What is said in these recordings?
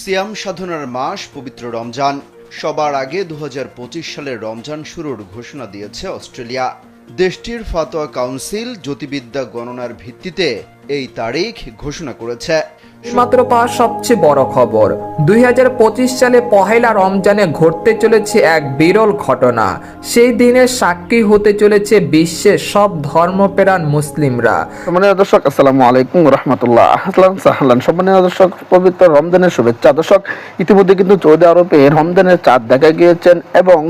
সিয়াম সাধনার মাস পবিত্র রমজান। সবার আগে দু হাজার পঁচিশ সালের রমজান শুরুর ঘোষণা দিয়েছে অস্ট্রেলিয়া। দেশটির ফাতোয়া কাউন্সিল, জ্যোতিবিদ্যা গণনার ভিত্তিতে এই তারিখ ঘোষণা করেছে। মাত্র পাওয়া সবচেয়ে বড় খবর। দুই সালে পহেলা রমজানে ঘটতে চলেছে এক বিরল ঘটনা। সেই দিনের সাক্ষী হতে চলেছে বিশ্বের সব ধর্মপ্রাণ মুসলিমরা। দর্শক, আসসালামু আলাইকুম রহমতুল্লাহ আসলাম সাহলান। সম্মানীয় দর্শক, পবিত্র রমজানের শুভেচ্ছা। দর্শক, ইতিমধ্যে কিন্তু সৌদি আরবে রমজানের চাঁদ দেখা গিয়েছেন এবং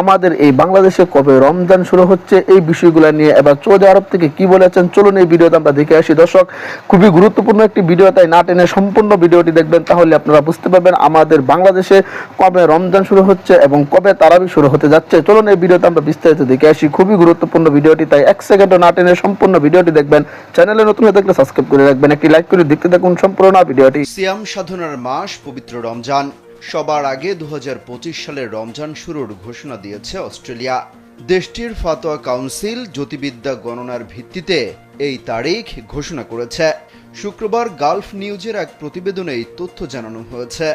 আমাদের এই বাংলাদেশে কবে রমজান শুরু হচ্ছে এই বিষয়গুলো নিয়ে এবার সৌদি আরব থেকে কি বলেছেন চলুন এই ভিডিওতে আমরা দেখে আসি। দর্শক, খুবই গুরুত্বপূর্ণ একটি ভিডিও, তাই না টেনে সম্পূর্ণ ভিডিওটি দেখবেন, তাহলে আপনারা বুঝতে পারবেন আমাদের বাংলাদেশে কবে রমজান শুরু হচ্ছে এবং কবে তারাবি শুরু হতে যাচ্ছে। চলুন এই ভিডিওতে আমরা বিস্তারিত দেখে আসি। খুবই গুরুত্বপূর্ণ ভিডিওটি, তাই এক সেকেন্ডও না টেনে সম্পূর্ণ ভিডিওটি দেখবেন। চ্যানেলে নতুন হয়ে থাকলে সাবস্ক্রাইব করে রাখবেন। একটি লাইক করে দেখতে থাকুন সম্পূর্ণ ভিডিওটি। সিয়াম সাধনার মাস, পবিত্র রমজান। সবার আগে দু হাজার পঁচিশ সালের রমজান শুরুর ঘোষণা দিয়েছে অস্ট্রেলিয়া। দেশটির ফাতোয়া কাউন্সিল জ্যোতিবিদ্যা গণনার ভিত্তিতে এই তারিখ ঘোষণা করেছে। শুক্রবার গালফ নিউজের এক প্রতিবেদনে এই তথ্য জানানো হয়েছে।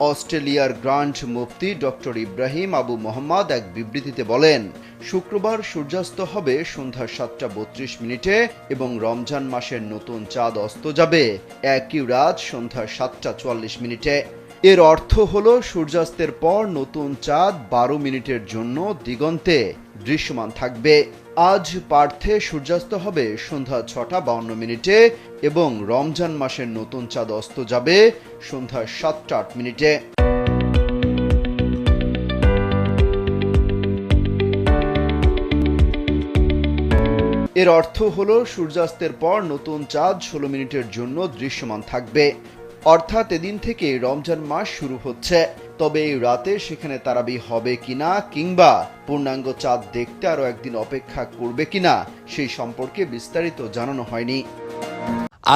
অস্ট্রেলিয়ার গ্রান্ড মুফতি ডক্টর ইব্রাহিম আবু মোহাম্মদ এক বিবৃতিতে বলেন, শুক্রবার সূর্যাস্ত হবে সন্ধ্যা সাতটা বত্রিশ মিনিটে এবং রমজান মাসের নতুন চাঁদ অস্ত যাবে। একই রাত সন্ধ্যা সাতটা চুয়াল্লিশ মিনিটে। এর অর্থ হল সূর্যাস্তের পর নতুন চাঁদ বারো মিনিটের জন্য দিগন্তে। দৃশ্যমান থাকবে। আজ পার্থে সূর্যাস্ত হবে সন্ধ্যা ছটা বাউন্ন মিনিটে এবং রমজান মাসের নতুন চাঁদ অস্ত যাবে সন্ধ্যা সাতটা আট মিনিটে। এর অর্থ হলো সূর্যাস্তের পর নতুন চাঁদ ষোলো মিনিটের জন্য দৃশ্যমান থাকবে। অর্থাৎ এদিন থেকে রমজান মাস শুরু হচ্ছে। তবে এই রাতে সেখানে তারাবি হবে কিনা কিংবা পূর্ণাঙ্গ চাঁদ দেখতে আরও একদিন অপেক্ষা করবে কিনা সেই সম্পর্কে বিস্তারিত জানানো হয়নি।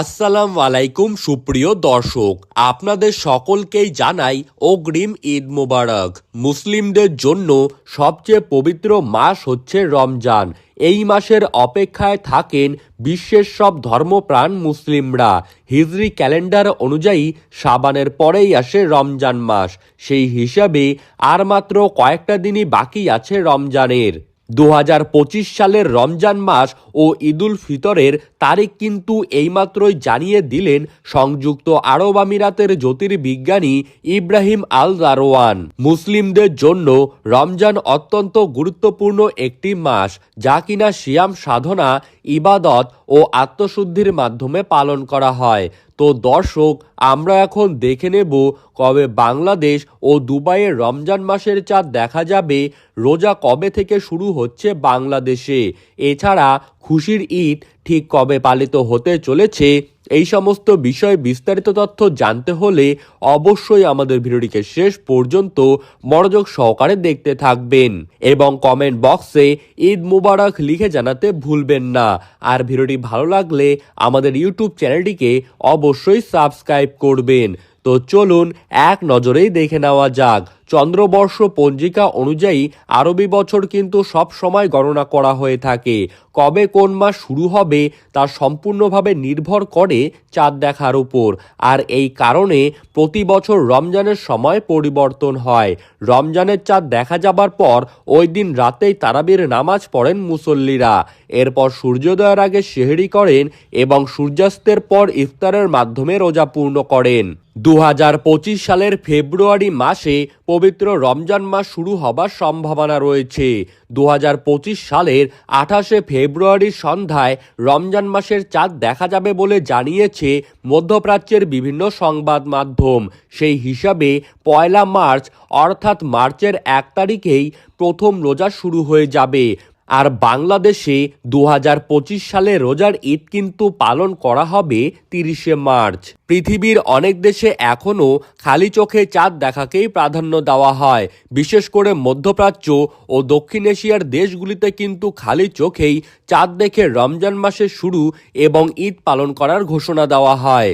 আসসালাম আলাইকুম, সুপ্রিয় দর্শক। আপনাদের সকলকেই জানাই অগ্রিম ঈদ মোবারক। মুসলিমদের জন্য সবচেয়ে পবিত্র মাস হচ্ছে রমজান। এই মাসের অপেক্ষায় থাকেন বিশ্বের সব ধর্মপ্রাণ মুসলিমরা। হিজরি ক্যালেন্ডার অনুযায়ী সাবানের পরেই আসে রমজান মাস। সেই হিসাবে আর মাত্র কয়েকটা দিনই বাকি আছে রমজানের। দু হাজার পঁচিশ সালের রমজান মাস ও ঈদুল ফিতরের তারিখ কিন্তু এইমাত্রই জানিয়ে দিলেন সংযুক্ত আরব আমিরাতের জ্যোতির্বিজ্ঞানী ইব্রাহিম আল দারোয়ান মুসলিমদের জন্য রমজান অত্যন্ত গুরুত্বপূর্ণ একটি মাস, যা কিনা সিয়াম সাধনা ইবাদত ও আত্মশুদ্ধির মাধ্যমে পালন করা হয়। তো দর্শক, আমরা এখন দেখে নেব কবে বাংলাদেশ ও দুবাইয়ের রমজান মাসের চাঁদ দেখা যাবে, রোজা কবে থেকে শুরু হচ্ছে বাংলাদেশে। এছাড়া খুশির ঈদ ঠিক কবে পালিত হতে চলেছে এই সমস্ত বিষয়ে বিস্তারিত তথ্য জানতে হলে অবশ্যই আমাদের ভিডিওটিকে শেষ পর্যন্ত মনোযোগ সহকারে দেখতে থাকবেন এবং কমেন্ট বক্সে ঈদ মুবারক লিখে জানাতে ভুলবেন না। আর ভিডিওটি ভালো লাগলে আমাদের ইউটিউব চ্যানেলটিকে অবশ্যই সাবস্ক্রাইব করবেন। তো চলুন এক নজরেই দেখে নেওয়া যাক। চন্দ্রবর্ষ পঞ্জিকা অনুযায়ী আরবি বছর কিন্তু সব সময় গণনা করা হয়ে থাকে। কবে কোন মাস শুরু হবে তা সম্পূর্ণভাবে নির্ভর করে চাঁদ দেখার উপর। আর এই কারণে প্রতি বছর রমজানের সময় পরিবর্তন হয়। রমজানের চাঁদ দেখা যাবার পর ওই দিন রাতেই তারাবির নামাজ পড়েন মুসল্লিরা। এরপর সূর্যোদয়ের আগে সেহরি করেন এবং সূর্যাস্তের পর ইফতারের মাধ্যমে রোজা পূর্ণ করেন। দু হাজার পঁচিশ সালের ফেব্রুয়ারি মাসে পবিত্র রমজান মাস শুরু হবার সম্ভাবনা রয়েছে। দু হাজার পঁচিশ সালের আঠাশে ফেব্রুয়ারির সন্ধ্যায় রমজান মাসের চাঁদ দেখা যাবে বলে জানিয়েছে মধ্যপ্রাচ্যের বিভিন্ন সংবাদ মাধ্যম। সেই হিসাবে পয়লা মার্চ অর্থাৎ মার্চের এক তারিখেই প্রথম রোজা শুরু হয়ে যাবে। আর বাংলাদেশে দু হাজার পঁচিশ সালে রোজার ঈদ কিন্তু পালন করা হবে তিরিশে মার্চ। পৃথিবীর অনেক দেশে এখনও খালি চোখে চাঁদ দেখাকেই প্রাধান্য দেওয়া হয়। বিশেষ করে মধ্যপ্রাচ্য ও দক্ষিণ এশিয়ার দেশগুলিতে কিন্তু খালি চোখেই চাঁদ দেখে রমজান মাসের শুরু এবং ঈদ পালন করার ঘোষণা দেওয়া হয়।